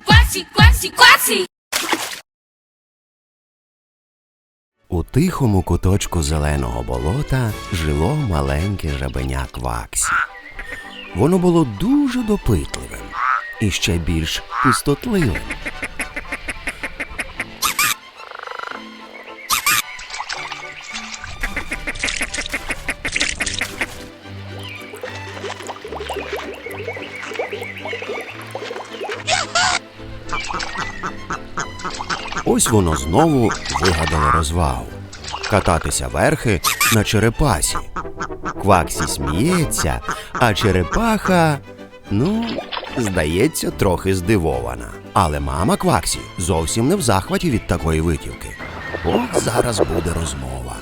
quasi, quasi, quasi, quasi. У тихому куточку зеленого болота жило маленьке жабеня Кваксі. Воно було дуже допитливим і ще більш пустотливим. Ось воно знову вигадало розвагу кататися верхи на черепасі. Кваксі сміється, а черепаха, ну, здається, трохи здивована. Але мама Кваксі зовсім не в захваті від такої витівки. От зараз буде розмова.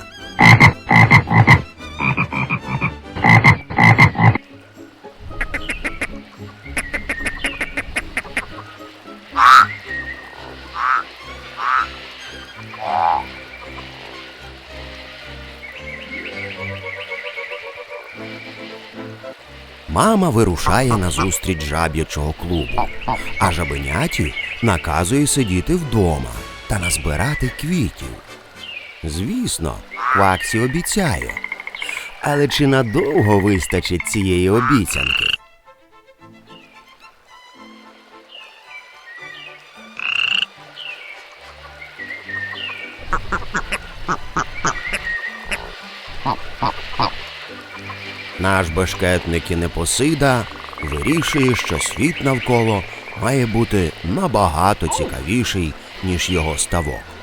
Мама вирушає на зустріч жаб'ячого клубу, а жабеняті наказує сидіти вдома та назбирати квітів. Звісно, Кваксі обіцяє. Але чи надовго вистачить цієї обіцянки? Наш бешкетник і Непосида вирішує, що світ навколо має бути набагато цікавіший, ніж його ставок.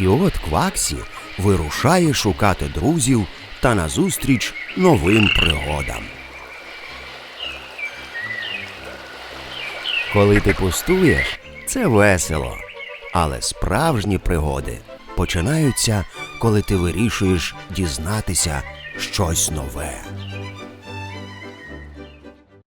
І от Кваксі вирушає шукати друзів та назустріч новим пригодам. Коли ти пустуєш, це весело. Але справжні пригоди починаються, коли ти вирішуєш дізнатися щось нове.